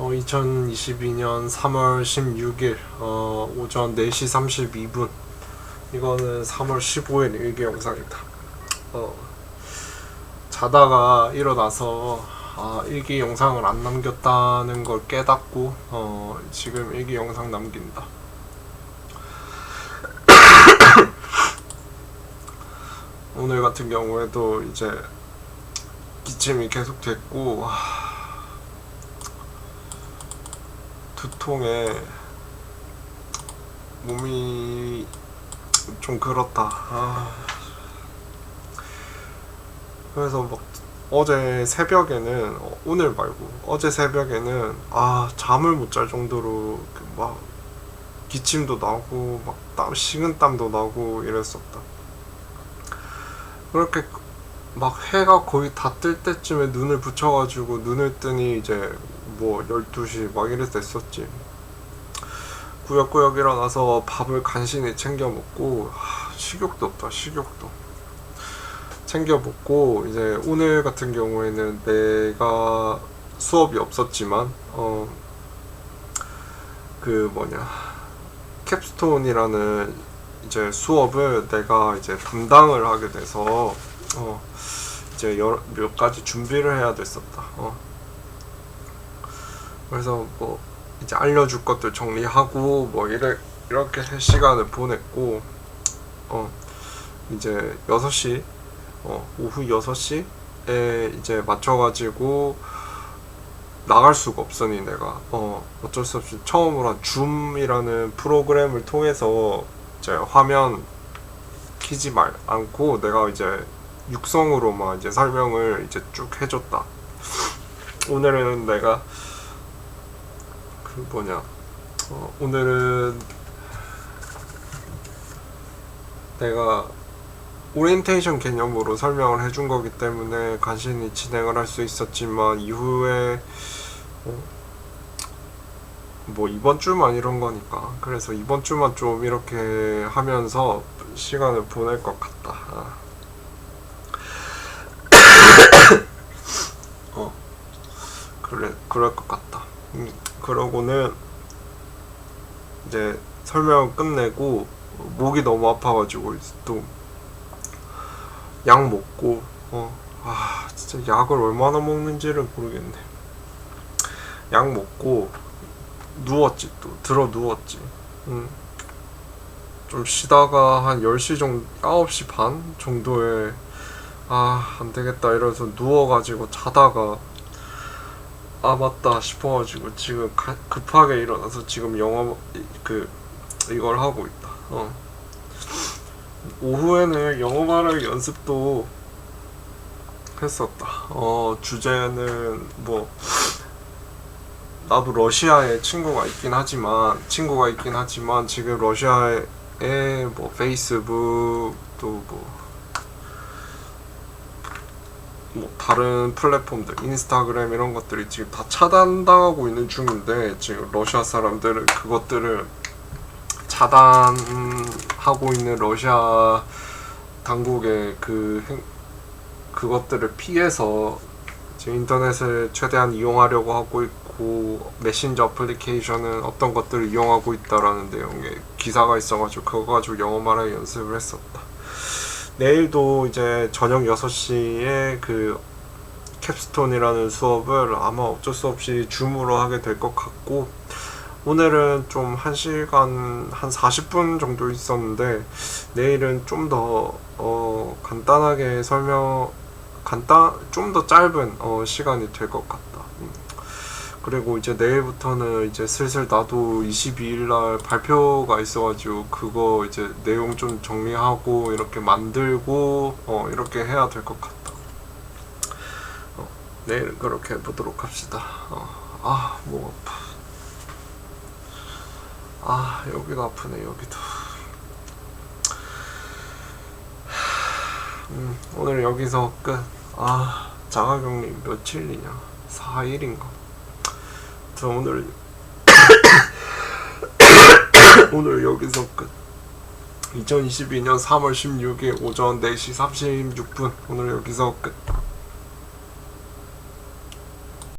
어, 2022년 3월 16일 어, 오전 4시 32분. 이거는 3월 15일 일기 영상이다. 어, 자다가 일어나서 아, 일기 영상을 안 남겼다는 걸 깨닫고 어, 지금 일기 영상 남긴다. 오늘 같은 경우에도 이제 기침이 계속 됐고 하, 두통에 몸이 좀 그렇다. 아. 그래서 막 어제 새벽에는 어, 오늘 말고 어제 새벽에는 아 잠을 못 잘 정도로 그막 기침도 나고 막 땀 식은 땀도 나고 이랬었다. 그렇게 막 해가 거의 다 뜰 때쯤에 눈을 붙여가지고 눈을 뜨니 이제 뭐 12시 막때 썼지. 구역구역 일어나서 밥을 간신히 챙겨 먹고 하, 식욕도 없다 식욕도. 챙겨 먹고 이제 오늘 같은 경우에는 내가 수업이 없었지만 어 그 뭐냐 캡스톤이라는 이제 수업을 내가 이제 담당을 하게 돼서 어 이제 여러, 몇 가지 준비를 해야 됐었다. 어. 그래서 뭐 이제 알려줄 것들 정리하고 뭐 이래 이렇게 시간을 보냈고 어 이제 6시 어 오후 6시에 이제 맞춰가지고 나갈 수가 없으니 내가 어 어쩔 수 없이 처음으로 한 줌이라는 프로그램을 통해서 이제 화면 키지 말 않고 내가 이제 육성으로만 이제 설명을 이제 쭉 해줬다. 오늘은 내가 그 뭐냐 어, 오늘은 내가 오리엔테이션 개념으로 설명을 해준 거기 때문에 간신히 진행을 할 수 있었지만 이후에 어, 뭐 이번 주만 이런 거니까 그래서 이번 주만 좀 이렇게 하면서 시간을 보낼 것 같다. 아. 어 그래 그럴 것 같다. 음, 그러고는 이제 설명 끝내고 목이 너무 아파가지고 또 약 먹고 어 아 진짜 약을 얼마나 먹는지를 모르겠네. 약 먹고 누웠지 또 들어 누웠지. 음. 좀 쉬다가 한 10시 정도 9시 반 정도에 아 안되겠다 이러면서 누워가지고 자다가 아 맞다 싶어가지고 지금 가- 급하게 일어나서 지금 영어 그 이걸 하고 있다 어. 오후에는 영어 말할 연습도 했었다 어 주제는 뭐 나도 러시아에 친구가 있긴 하지만 친구가 있긴 하지만 지금 러시아에 뭐 페이스북 또뭐 뭐 다른 플랫폼들 인스타그램 이런 것들이 지금 다 차단당하고 있는 중인데 지금 러시아 사람들은 그것들을 차단하고 있는 러시아 당국의 그 행, 그것들을 피해서 지금 인터넷을 최대한 이용하려고 하고 있고 메신저 어플리케이션은 어떤 것들을 이용하고 있다라는 내용의 기사가 있어가지고 그거 가지고 영어 말할 연습을 했었다. 내일도 이제 저녁 6시에 그 캡스톤이라는 수업을 아마 어쩔 수 없이 줌으로 하게 될 것 같고 오늘은 좀 1시간 한 40분 정도 있었는데 내일은 좀더 어, 간단하게 설명 간단 좀 더 짧은 어, 시간이 될 것 같다. 음. 그리고 이제 내일부터는 이제 슬슬 나도 22일 날 발표가 있어가지고 그거 이제 내용 좀 정리하고 이렇게 만들고 어 이렇게 해야 될 것 같다. 어, 내일 그렇게 해보도록 합시다. 어, 아, 목 아파. 아, 여기도 아프네, 여기도. 음, 오늘 여기서 끝. 아, 자가격리 며칠이냐? 4일인가? 저 오늘 오늘 여기서 끝. 2022년 3월 16일 오전 4시 36분 오늘 여기서 끝.